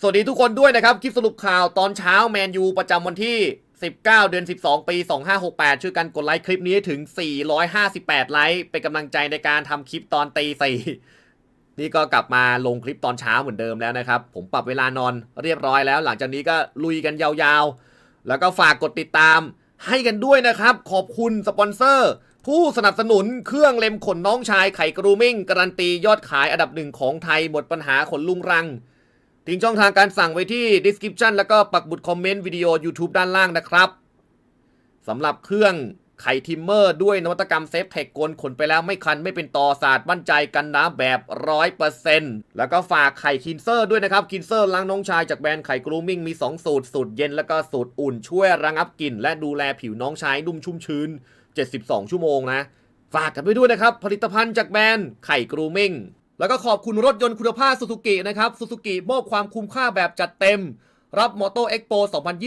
สวัสดีทุกคนด้วยนะครับ คลิปสรุปข่าวตอนเช้าแมนยูประจำวันที่ 19 เดือน 12 ปี 2568 ช่วยกันกดไลค์คลิปนี้ถึง 458 ไลค์เป็นกำลังใจในการทำคลิปตอนตีสี่นี่ก็กลับมาลงคลิปตอนเช้าเหมือนเดิมแล้วนะครับ ผมปรับเวลานอนเรียบร้อยแล้ว หลังจากนี้ก็ลุยกันยาวๆ แล้วก็ฝากกดติดตามให้กันด้วยนะครับ ขอบคุณสปอนเซอร์ ผู้สนับสนุนเครื่องเล็มขนน้องชายไข่กรูมิ่งการันตียอดขายอันดับหนึ่งของไทยหมดปัญหาขนลุงรัง ทิ้งช่องทางการสั่งไว้ที่ description แล้วก็ปักบุดคอมเมนต์วิดีโอ YouTube ด้านล่างนะครับสำหรับเครื่องไข่ทิมเมอร์ด้วยนวัตกรรมเซฟเทคกลขนไปแล้วไม่คันไม่เป็นต่อศาสตร์มั่นใจกันน้ำแบบ 100%แล้วก็ฝากไข่คินเซอร์ด้วยนะครับ คินเซอร์ล้างน้องชายจากแบรนด์ไข่กรูมิ่งมี 2 สูตร สูตรเย็นแล้วก็สูตรอุ่นช่วยระงับกลิ่น และดูแลผิวน้องชายนุ่มชุ่มชื้น 72 ชั่วโมงนะ ฝากกันไปด้วยนะครับ ผลิตภัณฑ์จากแบรนด์ไข่กรูมิ่ง แล้วก็ขอบคุณรถยนต์คุณภาพสุ u กินะครับสุ u กิมอบความคุ้มค่าแบบจัดเต็ม รับมอเตอร์เอ็กโป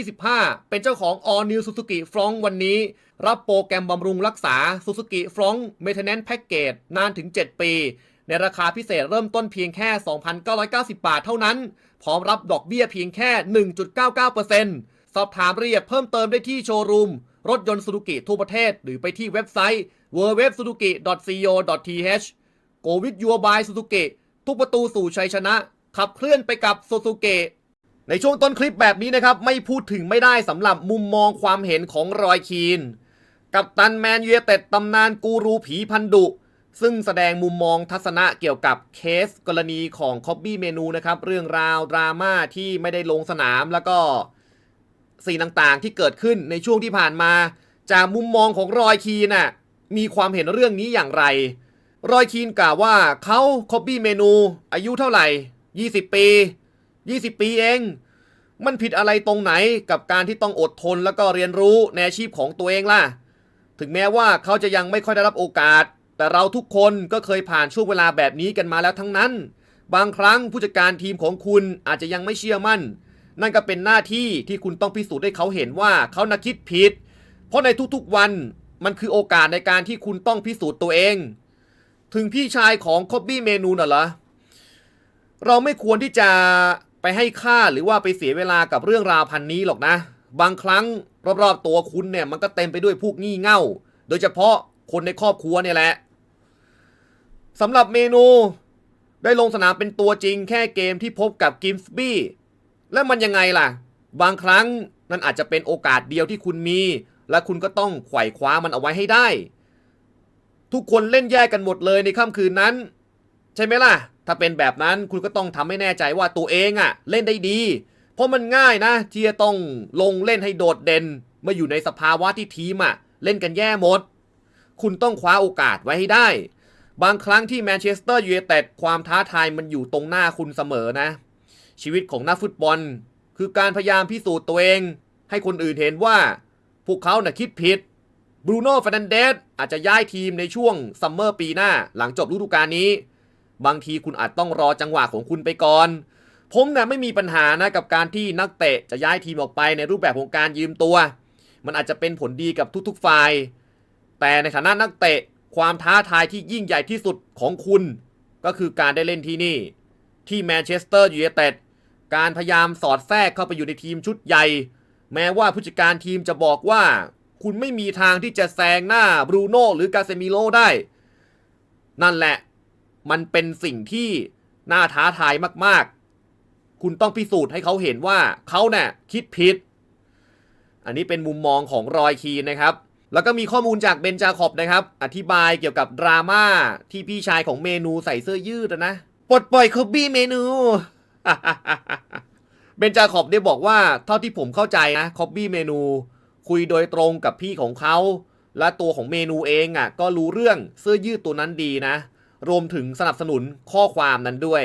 2025 เป็นเจ้าของ All New Suzuki f r o n t วันนี้ รับโปรแกรมบำรุงรักษา Suzuki f r o n t Maintenance Package นานถึง 7 ปี ในราคาพิเศษเริ่มต้นเพียงแค่ 2,990 บาทเท่านั้น พร้อมรับดอกเบี้ยเพียงแค่ 1.99%สอบถามรายละเอียดเพิ่มเติมได้ที่โชว์รูมรถยนต์สุ u กิทั่วประเทศ หรือไปที่เว็บไซต์ www.suzuki.co.th Go with your by Suzuki ทุกประตูสู่ชัยชนะ ขับเคลื่อนไปกับ Suzuki ในช่วงต้นคลิปแบบนี้นะครับ ไม่พูดถึงไม่ได้สำหรับมุมมองความเห็นของรอยคีน กับตันแมนยูเต็ดตำนานกูรูผีพันดุ ซึ่งแสดงมุมมองทัศนะเกี่ยวกับเคสกรณีของคอบบี้เมนูนะครับ เรื่องราวดราม่าที่ไม่ได้ลงสนามแล้วก็สิ่งต่างๆที่เกิดขึ้นในช่วงที่ผ่านมา จากมุมมองของรอยคีนน่ะมีความเห็นเรื่องนี้อย่างไร รอยคีนกล่าวว่าเขาคอบบี้เมนู อายุเท่าไหร่ 20 ปี 20 ปีเอง มันผิดอะไรตรงไหนกับการที่ต้องอดทนแล้วก็เรียนรู้ในอาชีพของตัวเองล่ะ ถึงแม้ว่าเขาจะยังไม่ค่อยได้รับโอกาส แต่เราทุกคนก็เคยผ่านช่วงเวลาแบบนี้กันมาแล้วทั้งนั้น บางครั้งผู้จัดการทีมของคุณอาจจะยังไม่เชื่อมั่น นั่นก็เป็นหน้าที่ที่คุณต้องพิสูจน์ให้เขาเห็นว่าเขานักคิดผิด เพราะในทุกๆวันมันคือโอกาสในการที่คุณต้องพิสูจน์ตัวเอง ถึงพี่ชายของคอบบี้เมนูน่ะเหรอเราไม่ควรที่จะไปให้ค่าหรือว่าไปเสียเวลากับเรื่องราวพันนี้หรอกนะ บางครั้งรอบๆตัวคุณเนี่ยมันก็เต็มไปด้วยพวกงี่เง่า โดยเฉพาะคนในครอบครัวเนี่ยแหละสำหรับเมนู ได้ลงสนามเป็นตัวจริงแค่เกมที่พบกับกิมส์บี้แล้วมันยังไงล่ะ บางครั้งนั่นอาจจะเป็นโอกาสเดียวที่คุณมี และคุณก็ต้องไขว่คว้ามันเอาไว้ให้ได้ ทุกคนเล่นแยกกันหมดเลยในค่ำคืนนั้น ใช่ไหมล่ะ ถ้าเป็นแบบนั้นคุณก็ต้องทำให้แน่ใจว่าตัวเองอะเล่นได้ดี เพราะมันง่ายนะที่จะต้องลงเล่นให้โดดเด่นเมื่ออยู่ในสภาวะที่ทีมอะเล่นกันแย่หมด คุณต้องคว้าโอกาสไว้ให้ได้ บางครั้งที่แมนเชสเตอร์ยูไนเต็ดความท้าทายมันอยู่ตรงหน้าคุณเสมอนะ ชีวิตของนักฟุตบอล คือการพยายามพิสูจน์ตัวเอง ให้คนอื่นเห็นว่า พวกเขาน่ะคิดผิด บรูโน่ฟ r นันเดสอาจจะย้ายทีมในช่วงซัมเมอร์ปีหน้าหลังจบฤดูกาลนี้ บางทีคุณอาจต้องรอจังหวะของคุณไปก่อน ผมน่ะไม่มีปัญหานะกับการที่นักเตะจะย้ายทีมออกไปในรูปแบบของการยืมตัว มันอาจจะเป็นผลดีกับทุกๆฝ่าย แต่ในฐานะนักเตะความท้าทายที่ยิ่งใหญ่ที่สุดของคุณ ก็คือการได้เล่นที่นี่ ที่แมนเชสเตอร์ยูไนเต็ดการพยายามสอดแทรกเข้าไปอยู่ในทีมชุดใหญ่ แม้ว่าผู้จัดการทีมจะบอกว่า คุณไม่มีทางที่จะแซงหน้าบรูโน่หรือกาเซมิโลได้ นั่นแหละ มันเป็นสิ่งที่น่าท้าทายมากๆ คุณต้องพิสูจน์ให้เขาเห็นว่าเขาเนี่ยคิดผิด อันนี้เป็นมุมมองของรอยคีนนะครับแล้วก็มีข้อมูลจากเบนจาคอบนะครับ อธิบายเกี่ยวกับดราม่าที่พี่ชายของเมนูใส่เสื้อยืดนะ ปลดปล่อยคอบบี้เมนูเบนจาคอบได้บอกว่าเท่าที่ผมเข้าใจนะคอบบี้เมนู คุยโดยตรงกับพี่ของเขา และตัวของเมนูเองอะก็รู้เรื่องเสื้อยืดตัวนั้นดีนะ รวมถึงสนับสนุนข้อความนั้นด้วย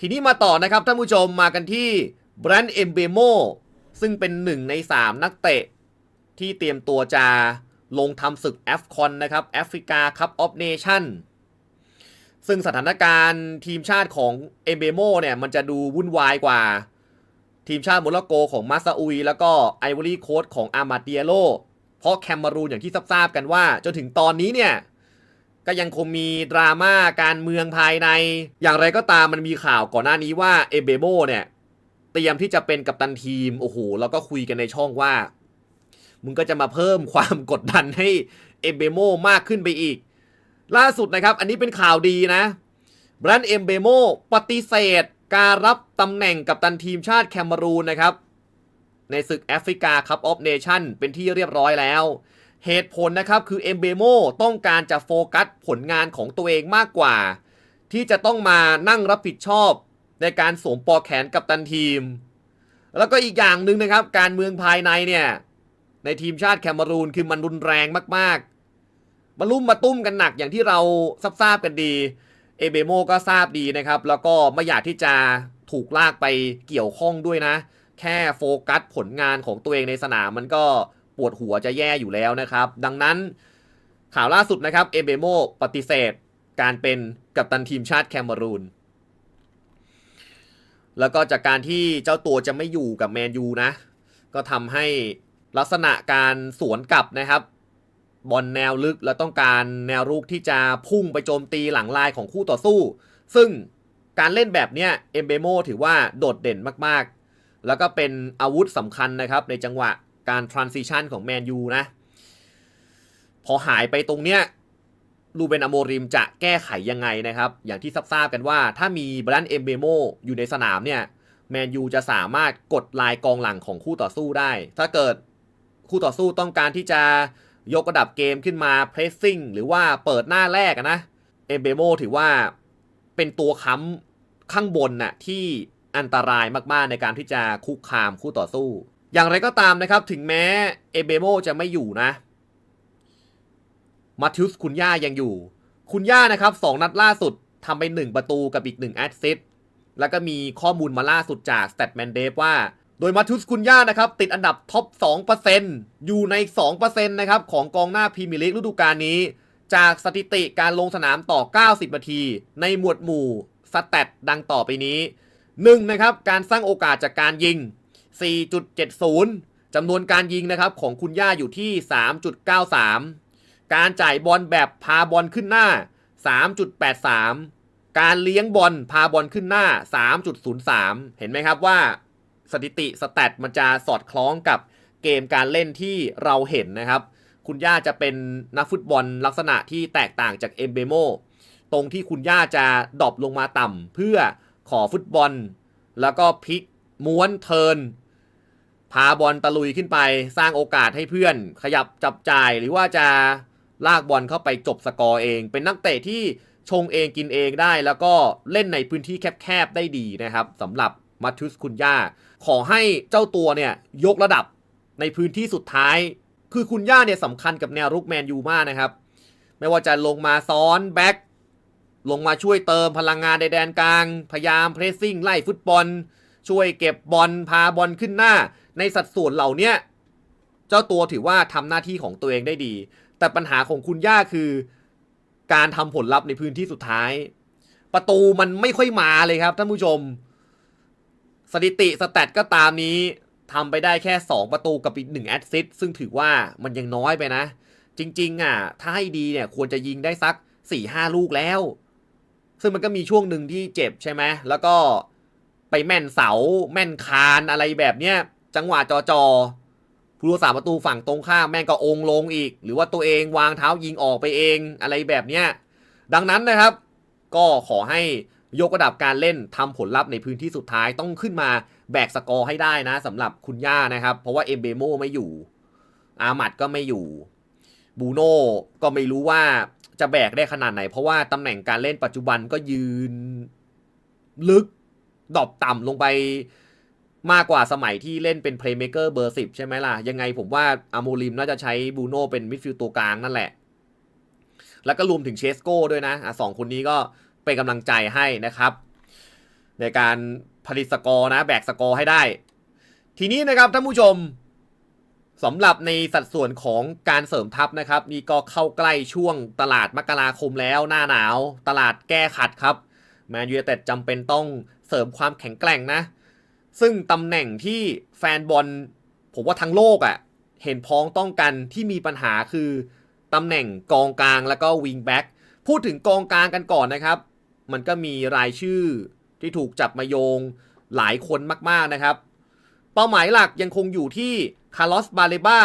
ทีนี้มาต่อนะครับท่านผู้ชมมากันที่แบรนด์เอมเบโมซึ่งเป็นหนึ่งใน 3 นักเตะ ที่เตรียมตัวจะลงทำศึกแอฟคอนนะครับแอฟริกาคัพออฟเนชั่นซึ่งสถานการณ์ทีมชาติของเอมเบโมเนี่ยมันจะดูวุ่นวายกว่า ทีมชาติโมร็อกโกของมาซาอุย แล้วก็ไอวอรี่โคสของอามาเดียโล เพราะแคมมารูนอย่างที่ทราบกันว่า จนถึงตอนนี้เนี่ย ก็ยังคงมีดราม่าการเมืองภายใน อย่างไรก็ตามมันมีข่าวก่อนหน้านี้ว่าเอเบโมเนี่ย เตรียมที่จะเป็นกัปตันทีม โอ้โห แล้วก็คุยกันในช่องว่า มึงก็จะมาเพิ่มความกดดันให้เอเบโมมากขึ้นไปอีก ล่าสุดนะครับ อันนี้เป็นข่าวดีนะแบรนด์เอเบโมปฏิเสธ การรับตำแหน่งกัปตันทีมชาติแคนารูนนะครับ ในศึกแอฟริกาคัพออฟเนชั่นเป็นที่เรียบร้อยแล้ว เหตุผลนะครับคือเอมเบโมต้องการจะโฟกัสผลงานของตัวเองมากกว่า ที่จะต้องมานั่งรับผิดชอบในการสวมปอแขนกับตันทีม แล้วก็อีกอย่างหนึ่งนะครับ การเมืองภายในเนี่ย ในทีมชาติแคนารูนคือมันรุนแรงมากๆมาลุ่มมาตุ้มกันหนักอย่างที่เราทราบๆกันดี เอเบโมก็ทราบดีนะครับ แล้วก็ไม่อยากที่จะถูกลากไปเกี่ยวข้องด้วยนะ แค่โฟกัสผลงานของตัวเองในสนามมันก็ปวดหัวจะแย่อยู่แล้วนะครับ ดังนั้นข่าวล่าสุดนะครับเอเบโมปฏิเสธการเป็นกัปตันทีมชาติแคนารูนแล้วก็จากการที่เจ้าตัวจะไม่อยู่กับแมนยูนะ ก็ทำให้ลักษณะการสวนกลับนะครับ บอลแนวลึกและต้องการแนวรุกที่จะพุ่งไปโจมตีหลังลายของคู่ต่อสู้ ซึ่งการเล่นแบบเนี้ยเอมเบโมถือว่าโดดเด่นมากๆ แล้วก็เป็นอาวุธสำคัญนะครับ ในจังหวะการ transition ของแมนยูนะ พอหายไปตรงเนี้ยลูเบนอโมริมจะแก้ไขยังไงนะครับ อย่างที่ทราบกันว่าถ้ามีบรันเอมเบโมอยู่ในสนามเนี่ยแมนยูจะสามารถกดลายกองหลังของคู่ต่อสู้ได้ ถ้าเกิดคู่ต่อสู้ต้องการที่จะ ยกระดับเกมขึ้นมา pressing หรือว่าเปิดหน้าแรกนะเอมเบโมถือว่าเป็นตัวค้ำข้างบนน่ะที่อันตรายมากๆในการที่จะคุกคามคู่ต่อสู้ อย่างไรก็ตามนะครับ ถึงแม้เอเบโมจะไม่อยู่นะมาทิวส์คุณย่ายังอยู่ คุณย่านะครับสองนัดล่าสุดทำไป 1 ประตูกับอีก 1 แอสซิสต์แล้วก็มีข้อมูลมาล่าสุดจาก Statman d a v ว่า โดยมาทิวส์คุณย่านะครับติดอันดับท็อป 2%อยู่ใน 2%นะครับของกองหน้าพรีเมียร์ลีกฤดูกาลนี้ จากสถิติการลงสนามต่อ 90 นาที ในหมวดหมู่สแตทดังต่อไปนี้ 1. นะครับการสร้างโอกาสจากการยิง 4.70 จำนวนการยิงนะครับของคุณย่าอยู่ที่ 3.93 การจ่ายบอลแบบพาบอลขึ้นหน้า 3.83 การเลี้ยงบอลพาบอลขึ้นหน้า 3.03 เห็นไหมครับว่า สถิติสแตทมันจะสอดคล้องกับเกมการเล่นที่เราเห็นนะครับ คุณย่าจะเป็นนักฟุตบอลลักษณะที่แตกต่างจากเอมเบโมตรงที่คุณย่าจะดรอปลงมาต่ำเพื่อขอฟุตบอล แล้วก็พลิกม้วนเทินพาบอลตะลุยขึ้นไปสร้างโอกาสให้เพื่อน ขยับจับจ่ายหรือว่าจะลากบอลเข้าไปจบสกอร์เอง เป็นนักเตะที่ชงเองกินเองได้ แล้วก็เล่นในพื้นที่แคบๆได้ดีนะครับสำหรับ มัตทุสคุณย่า ขอให้เจ้าตัวเนี่ยยกระดับในพื้นที่สุดท้าย คือคุณย่าเนี่ยสำคัญกับแนวรุกแมนยูมากนะครับ ไม่ว่าจะลงมาซ้อนแบ็คลงมาช่วยเติมพลังงานในแดนกลาง พยายามเพรสซิ่งไล่ฟุตบอล ช่วยเก็บบอลพาบอลขึ้นหน้า ในสัดส่วนเหล่านี้เจ้าตัวถือว่าทำหน้าที่ของตัวเองได้ดี แต่ปัญหาของคุณย่าคือ การทำผลลัพธ์ในพื้นที่สุดท้าย ประตูมันไม่ค่อยมาเลยครับท่านผู้ชม สถิติสแตทก็ตามนี้ทำไปได้แค่ 2 ประตูกับอีก1แอสซิสต์ซึ่งถือว่ามันยังน้อยไปนะ จริง ๆ อะ ถ้าให้ดีเนี่ยควรจะยิงได้สัก 4-5 ลูกแล้ว ซึ่งมันก็มีช่วงหนึ่งที่เจ็บใช่ไหม แล้วก็ไปแม่นเสา แม่นคานอะไรแบบเนี้ย จังหวะจอจอผู้รักษาประตูฝั่งตรงข้ามแม่งก็องลงอีก หรือว่าตัวเองวางเท้ายิงออกไปเองอะไรแบบเนี้ย ดังนั้นนะครับ ก็ขอให้ ยกระดับการเล่นทำผลลัพธ์ในพื้นที่สุดท้ายต้องขึ้นมาแบกสกอร์ให้ได้นะสำหรับคุณย่านะครับ เพราะว่าเอมเบโมไม่อยู่ อามัดก็ไม่อยู่ บูโน่ก็ไม่รู้ว่าจะแบกได้ขนาดไหน เพราะว่าตำแหน่งการเล่นปัจจุบันก็ยืนลึกดอปต่ำลงไปมากกว่าสมัยที่เล่นเป็นเพลย์เม k เกอร์เบอร์สิบใช่ไหมล่ะ ยังไงผมว่าอาโมลิมน่าจะใช้บูโน่เป็นมิดฟิลด์ตัวกลางนั่นแหละ แล้วก็รวมถึงเชสโก้ด้วยนะอะสองคนนี้ก็ เป็นกำลังใจให้นะครับ ในการผลิตสกอร์นะแบกสกอร์ให้ได้ ทีนี้นะครับท่านผู้ชมสำหรับในสัดส่วนของการเสริมทัพนะครับ นี่ก็เข้าใกล้ช่วงตลาดมกราคมแล้วหน้าหนาว ตลาดแก้ขัดครับแมนยูเต็ดจำเป็นต้องเสริมความแข็งแกร่งนะ ซึ่งตำแหน่งที่แฟนบอลผมว่าทั้งโลกอะ่ะเห็นพ้องต้องกันที่มีปัญหาคือตำแหน่งกองกลางแล้วก็วิงแบ็กพูดถึงกองกลางกันก่อนนะครับ มันก็มีรายชื่อที่ถูกจับมาโยงหลายคนมาก ๆ นะครับ เป้าหมายหลักยังคงอยู่ที่คาร์ลอส บาเลบา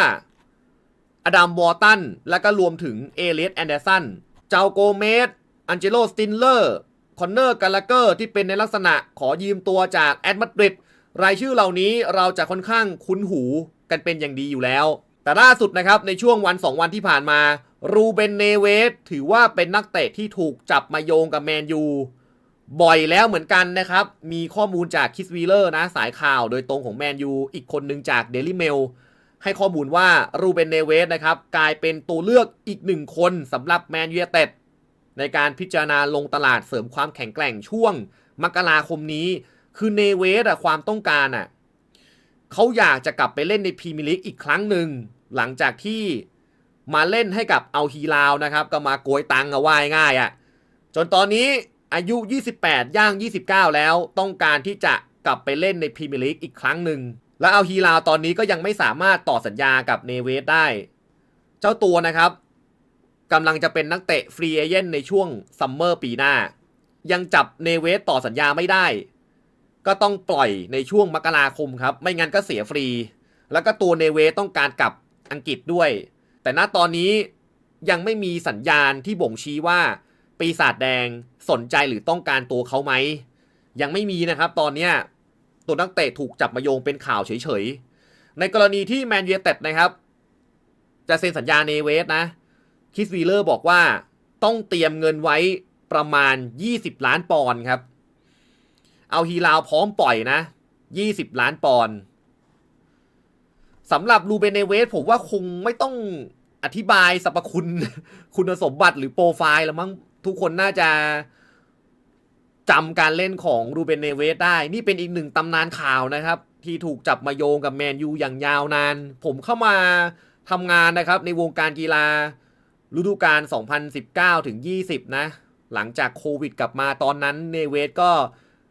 อดัม วอร์ตัน และก็รวมถึงเอเลียสแอนเดอร์สัน เจ้าโกเมส อันเจโล สตินเลอร์ คอนเนอร์ กาลาเกอร์ ที่เป็นในลักษณะขอยืมตัวจากแอดมาดริด รายชื่อเหล่านี้เราจะค่อนข้างคุ้นหูกันเป็นอย่างดีอยู่แล้ว แต่ล่าสุดนะครับในช่วงวัน 2 วันที่ผ่านมา รูเบนเนเวสถือว่าเป็นนักเตะที่ถูกจับมาโยงกับแมนยูบ่อยแล้วเหมือนกันนะครับ มีข้อมูลจากคิสวีเลอร์นะสายข่าวโดยตรงของแมนยูอีกคนหนึ่งจากเดลิเมลให้ข้อมูลว่ารูเบนเนเวสนะครับกลายเป็นตัวเลือกอีกหนึ่งคนสำหรับแมนยูเต็ดในการพิจารณาลงตลาดเสริมความแข็งแกร่งช่วง มกราคมนี้ คือเนเวสอะความต้องการอะเขาอยากจะกลับไปเล่นในพรีเมียร์ลีกอีกครั้งหนึ่งหลังจากที่ มาเล่นให้กับเอาฮีลาวนะครับ ก็มาโกยตังค์เอาไว่ายง่ายอะจนตอนนี้อายุ 28 ย่าง 29 แล้วต้องการที่จะกลับไปเล่นในพรีเมียร์ลีกอีกครั้งหนึ่ง และเอาฮีลาวตอนนี้ก็ยังไม่สามารถต่อสัญญากับเนเวสได้ เจ้าตัวนะครับกำลังจะเป็นนักเตะฟรีเอเจนในช่วงซัมเมอร์ปีหน้า ยังจับเนเวสต่อสัญญาไม่ได้ ก็ต้องปล่อยในช่วงมกราคมครับ ไม่งั้นก็เสียฟรี แล้วก็ตัวเนเวสต้องการกลับอังกฤษด้วย แต่ณตอนนี้ยังไม่มีสัญญาณที่บ่งชี้ว่า ปีศาจแดงสนใจหรือต้องการตัวเขาไหม ยังไม่มีนะครับ ตอนเนี้ยตัวนักเตะถูกจับมาโยงเป็นข่าวเฉยๆ ในกรณีที่แมนยูเต็ดนะครับ จะเซ็นสัญญาเนเวสนะคิสวีเลอร์บอกว่าต้องเตรียมเงินไว้ประมาณ 20 ล้านปอนด์ครับ เอาฮีลาวพร้อมปล่อยนะ 20 ล้านปอนด์ สำหรับลูเบนเนเวสผมว่าคงไม่ต้องอธิบายสรรพคุณ คุณสมบัติหรือโปรไฟล์แล้วมั้งทุกคนน่าจะจำการเล่นของรูเบนเนเวสได้ นี่เป็นอีกหนึ่งตำนานข่าวนะครับ ที่ถูกจับมาโยงกับแมนยูอย่างยาวนาน ผมเข้ามาทำงานนะครับ ในวงการกีฬาฤดูกาล 2019 ถึง 20 นะ หลังจากโควิดกลับมาตอนนั้นเนเวสก็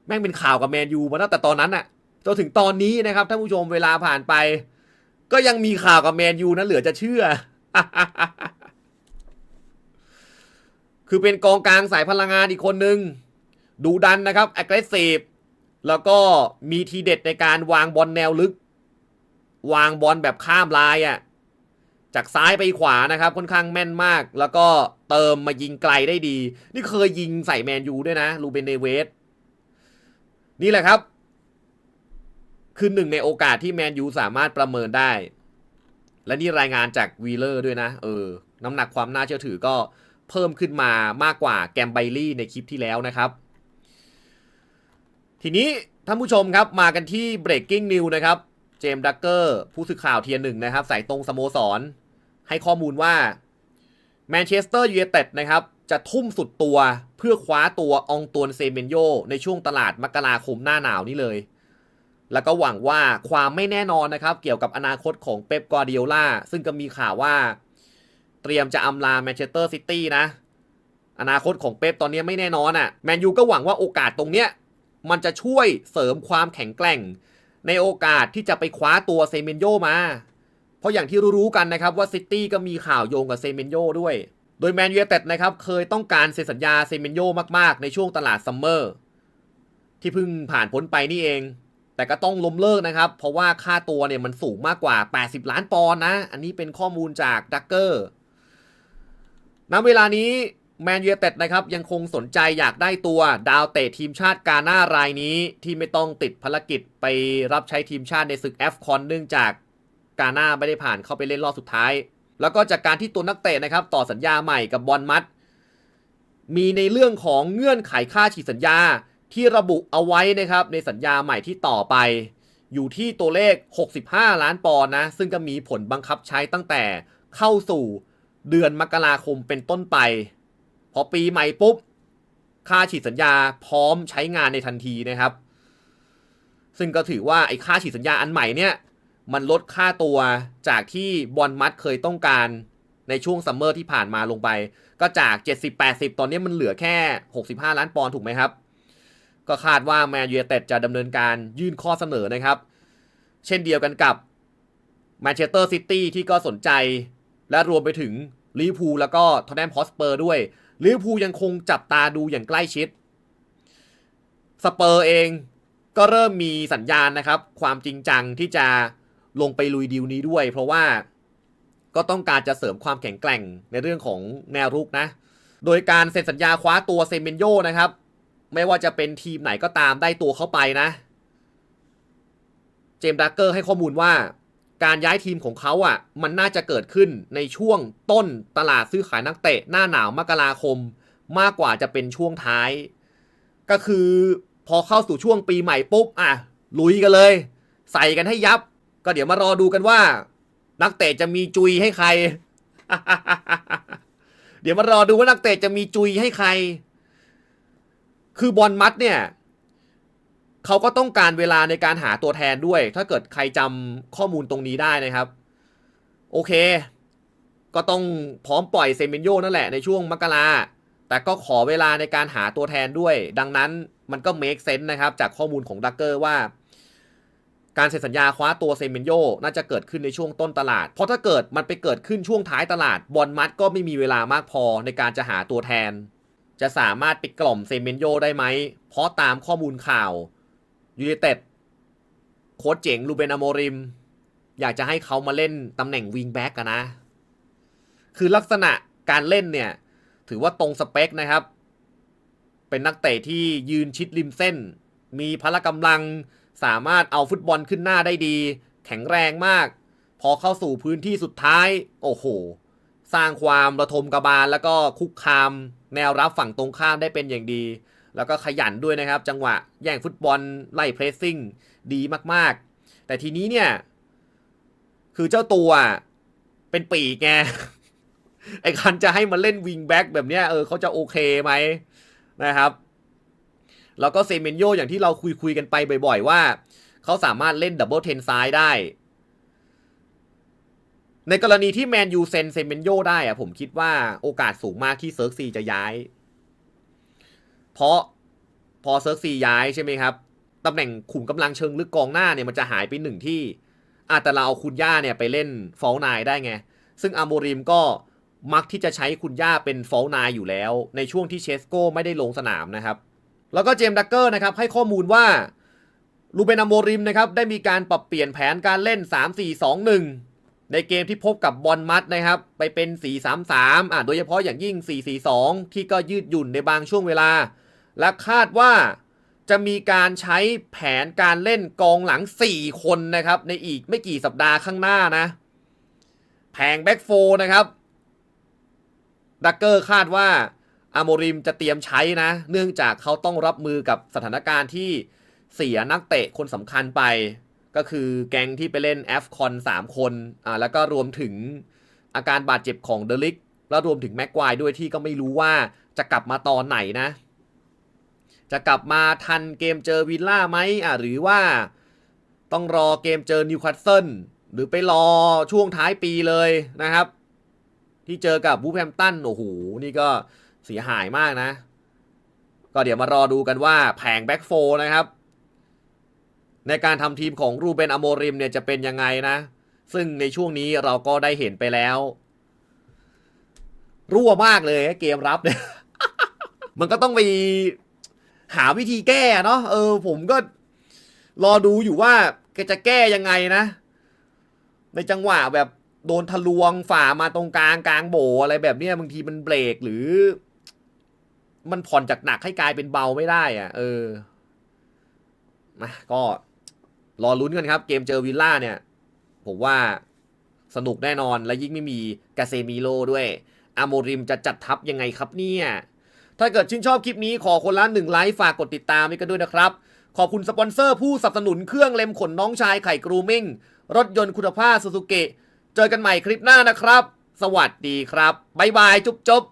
แม่งเป็นข่าวกับแมนยูมาตั้งแต่ตอนนั้นอะจนถึงตอนนี้นะครับท่านผู้ชมเวลาผ่านไป ก็ยังมีข่าวกับแมนยูนะเหลือจะเชื่อ คือเป็นกองกลางสายพลังงานอีกคนนึง ดูดันนะครับ aggressive แล้วก็มีทีเด็ดในการวางบอลแนวลึก วางบอลแบบข้ามลายอะ่ะ จากซ้ายไปขวานะครับ ค่อนข้างแม่นมาก แล้วก็เติมมายิงไกลได้ดี นี่เคยยิงใส่แมนยูด้วยนะ ลูเบนเนเวส นี่แหละครับ คือหนึ่งในโอกาสที่แมนยูสามารถประเมินได้ และนี่รายงานจากวีเลอร์ด้วยนะ เออ น้ำหนักความน่าเชื่อถือก็เพิ่มขึ้นมามากกว่าแกมไบลี่ในคลิปที่แล้วนะครับ ทีนี้ท่านผู้ชมครับมากันที่ breaking news นะครับ เจมส์ดักเกอร์ผู้สื่อข่าวเทียร์หนึ่งนะครับ สายตรงสโมสร ให้ข้อมูลว่าแมนเชสเตอร์ยูไนเต็ดนะครับจะทุ่มสุดตัวเพื่อคว้าตัวอองตวนเซเมนโยในช่วงตลาดมกราคมหน้าหนาวนี้เลย แล้วก็หวังว่าความไม่แน่นอนนะครับ เกี่ยวกับอนาคตของเป๊ปกวาร์ดิโอลาซึ่งก็มีข่าวว่า เตรียมจะอำลาแมนเชสเตอร์ซิตี้นะ อนาคตของเป๊ปตอนนี้ไม่แน่นอนอะ่ะแมนยูก็หวังว่าโอกาสตรงเนี้ยมันจะช่วยเสริมความแข็งแกร่ง ในโอกาสที่จะไปคว้าตัวเซเมนโยมา เพราะอย่างที่รู้ๆกันนะครับว่าซิตี้ก็มีข่าวโยงกับเซเมนโยด้วย โดยแมนยูเต็ดนะครับเคยต้องการเซ็นสัญญาเซเมนโยมากๆ ในช่วงตลาดซัมเมอร์ที่เพิ่งผ่านพ้นไปนี่เอง แต่ก็ต้องล้มเลิกนะครับ เพราะว่าค่าตัวเนี่ยมันสูงมากกว่า 80 ล้านปอนด์นะ อันนี้เป็นข้อมูลจากดักเกอร์ณเวลานี้แมนยูเต็ดนะครับยังคงสนใจอยากได้ตัวดาวเตะทีมชาติกาหน้ารายนี้ที่ไม่ต้องติดภารกิจไปรับใช้ทีมชาติในศึกแอฟคอนเนื่องจากกาหน้าไม่ได้ผ่านเข้าไปเล่นรอบสุดท้าย แล้วก็จากการที่ตัวนักเตะนะครับต่อสัญญาใหม่กับบอลมัด มีในเรื่องของเงื่อนไขค่าฉีดสัญญา ที่ระบุเอาไว้นะครับในสัญญาใหม่ที่ต่อไป อยู่ที่ตัวเลข 65 ล้านปอนด์นะ ซึ่งก็มีผลบังคับใช้ตั้งแต่เข้าสู่เดือนมกราคมเป็นต้นไป พอปีใหม่ปุ๊บ ค่าฉีดสัญญาพร้อมใช้งานในทันทีนะครับ ซึ่งก็ถือว่าไอ้ค่าฉีดสัญญาอันใหม่เนี่ยมันลดค่าตัวจากที่บอลมัดเคยต้องการในช่วงซัมเมอร์ที่ผ่านมาลงไป ก็จาก 70-80 ตอนนี้มันเหลือแค่ 65 ล้านปอนด์ถูกไหมครับ ก็คาดว่าแมนยูเต็ดจะดำเนินการยื่นข้อเสนอนะครับ เช่นเดียวกันกับแมนเชสเตอร์ซิตี้ที่ก็สนใจ และรวมไปถึงลิเวอร์พูลแล้วก็ทอตแนมฮอสเปอร์ด้วยลิเวอร์พูลยังคงจับตาดูอย่างใกล้ชิดสเปอร์เองก็เริ่มมีสัญญาณนะครับ ความจริงจังที่จะลงไปลุยดีลนี้ด้วย เพราะว่าก็ต้องการจะเสริมความแข็งแกร่งในเรื่องของแนวรุกนะ โดยการเซ็นสัญญาคว้าตัวเซเมนโยนะครับ ไม่ว่าจะเป็นทีมไหนก็ตามได้ตัวเข้าไปนะ เจมส์ดักเกอร์ให้ข้อมูลว่า การย้ายทีมของเขาอะ มันน่าจะเกิดขึ้นในช่วงต้นตลาดซื้อขายนักเตะหน้าหนาวมกราคม มากกว่าจะเป็นช่วงท้าย ก็คือพอเข้าสู่ช่วงปีใหม่ปุ๊บอะลุยกันเลย ใส่กันให้ยับ ก็เดี๋ยวมารอดูกันว่า นักเตะจะมีจุยให้ใคร เดี๋ยวมารอดูว่านักเตะจะมีจุยให้ใคร คือบอลมัดเนี่ยเขาก็ต้องการเวลาในการหาตัวแทนด้วย ถ้าเกิดใครจำข้อมูลตรงนี้ได้นะครับ โอเค ก็ต้องพร้อมปล่อยเซเมนโยนั่นแหละในช่วงมกราแต่ก็ขอเวลาในการหาตัวแทนด้วย ดังนั้นมันก็ make sense นะครับ จากข้อมูลของดักเกอร์ว่า การเซ็นสัญญาคว้าตัวเซเมนโยน่าจะเกิดขึ้นในช่วงต้นตลาด เพราะถ้าเกิดมันไปเกิดขึ้นช่วงท้ายตลาดบอลมัดก็ไม่มีเวลามากพอในการจะหาตัวแทน จะสามารถไปกล่อมเซเมนโยได้ไหม เพราะตามข้อมูลข่าวยู i นเต็ดโค้ชเจ๋งลูเบนอโมริม อยากจะให้เขามาเล่นตำแหน่งวิงแบ็กกันนะ คือลักษณะการเล่นเนี่ย ถือว่าตรงสเปคนะครับ เป็นนักเตะที่ยืนชิดริมเส้น มีพละกำลังสามารถเอาฟุตบอลขึ้นหน้าได้ดี แข็งแรงมาก พอเข้าสู่พื้นที่สุดท้าย โอ้โห สร้างความระทมกระบาล แล้วก็คุกคามแนวรับฝั่งตรงข้ามได้เป็นอย่างดี แล้วก็ขยันด้วยนะครับ จังหวะแย่งฟุตบอลไล่เพรสซิ่งดีมากๆ แต่ทีนี้เนี่ย คือเจ้าตัวเป็นปีกไงไอ้คันจะให้มันเล่นวิงแบ็กแบบเนี้ยเออเขาจะโอเคไหมนะครับ แล้วก็เซเมนโยอย่างที่เราคุยคุยๆกันไปบ่อย ๆ ว่า เขาสามารถเล่นดับเบิลเทนซ้ายได้ ในกรณีที่แมนยูเซนเซเมนโยได้อะผมคิดว่าโอกาสสูงมากที่เซิร์กซีจะย้าย เพราะพอเซิร์กซีย้ายใช่ไหมครับตำแหน่งขุมกำลังเชิงลึกกองหน้าเนี่ยมันจะหายไปหนึ่งที่อาแต่เราเอาคุณย่าเนี่ยไปเล่นฟอลนายได้ไง ซึ่งอาโมริมก็มักที่จะใช้คุณย่าเป็นฟอลนายอยู่แล้ว ในช่วงที่เชสโก้ไม่ได้ลงสนามนะครับ แล้วก็เจมส์ดักเกอร์นะครับให้ข้อมูลว่าลูเบนอาโมริมนะครับได้มีการปรับเปลี่ยนแผนการเล่น 3-4-2-1 ในเกมที่พบกับบอลมัดนะครับ ไปเป็น 4-3-3 อะโดยเฉพาะอย่างยิ่ง 4-4-2 ที่ก็ยืดหยุ่นในบางช่วงเวลา และคาดว่าจะมีการใช้แผนการเล่นกองหลัง 4 คนนะครับ ในอีกไม่กี่สัปดาห์ข้างหน้านะ แผงแบ็กโฟนะครับดักเกอร์คาดว่าอาโมริมจะเตรียมใช้นะ เนื่องจากเขาต้องรับมือกับสถานการณ์ที่เสียนักเตะคนสำคัญไป ก็คือแก๊งที่ไปเล่นแอฟคอน3คนอ่าแล้วก็รวมถึงอาการบาดเจ็บของเดลิกแล้วรวมถึงแม็กควายด้วยที่ก็ไม่รู้ว่าจะกลับมาตอนไหนนะ จะกลับมาทันเกมเจอวิลล่าไหมอะหรือว่าต้องรอเกมเจอนิวคาสเซิลหรือไปรอช่วงท้ายปีเลยนะครับ ที่เจอกับบูแฮมตันโอ้โหนี่ก็เสียหายมากนะ ก็เดี๋ยวมารอดูกันว่าแผงแบ็กโฟนะครับ ในการทำทีมของรูเบนอโมริมเนี่ยจะเป็นยังไงนะ ซึ่งในช่วงนี้เราก็ได้เห็นไปแล้ว รั่วมากเลยเกมรับเนี่ย มันก็ต้องไปหาวิธีแก้เนาะเออ ผมก็รอดูอยู่ว่าแกจะแก้ยังไงนะ ในจังหวะแบบโดนทะลวงฝ่ามาตรงกลางกลางโบอะไรแบบเนี้ยบางทีมันเบรกหรือ มันผ่อนจากหนักให้กลายเป็นเบาไม่ได้อะ เออมาก็ รอลุ้นกันครับ เกมเจอวิลล่าเนี่ย ผมว่าสนุกแน่นอนและยิ่งไม่มีกาเซมิโลด้วยอาโมริมจะจัดทัพยังไงครับเนี่ย ถ้าเกิดชื่นชอบคลิปนี้ขอคนละหนึ่งไลค์ฝากกดติดตามให้กันด้วยนะครับ ขอบคุณสปอนเซอร์ผู้สนับสนุนเครื่องเล็มขนน้องชายไข่กรูมิ่ง รถยนต์คุณภาพซูซูกิเจอกันใหม่คลิปหน้านะครับ สวัสดีครับบ๊ายบายจุ๊บจุบ